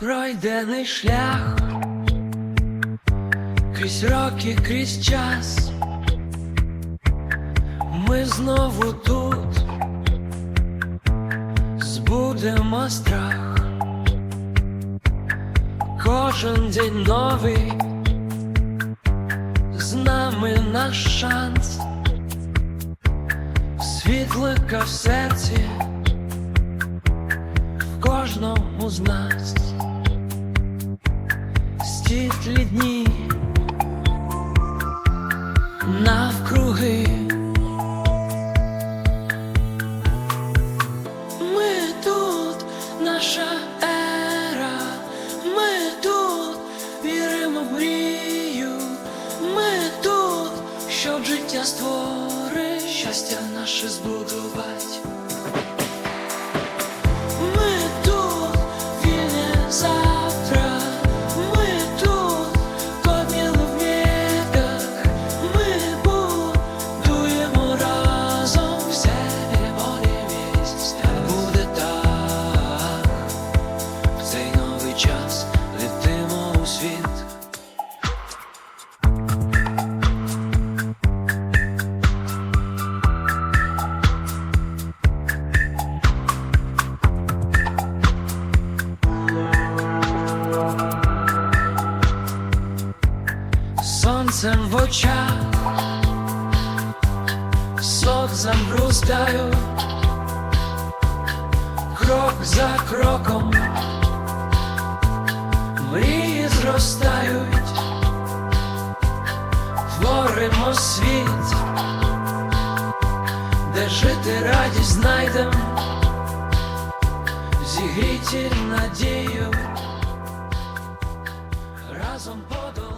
Пройдений шлях крізь роки, крізь час. Ми знову тут збудемо страх. Кожен день новий, з нами наш шанс, світлика в серці, в кожному з нас. Світлі дні навкруги. Ми тут, наша ера, ми тут віримо в мрію, ми тут, щоб життя створить, щастя наше збудувати. Сонцем в очах, сок замбруздаю, крок за кроком, мрії зростають, творимо світ, де жити радість знайдем, зігріті надію, разом подолаємо.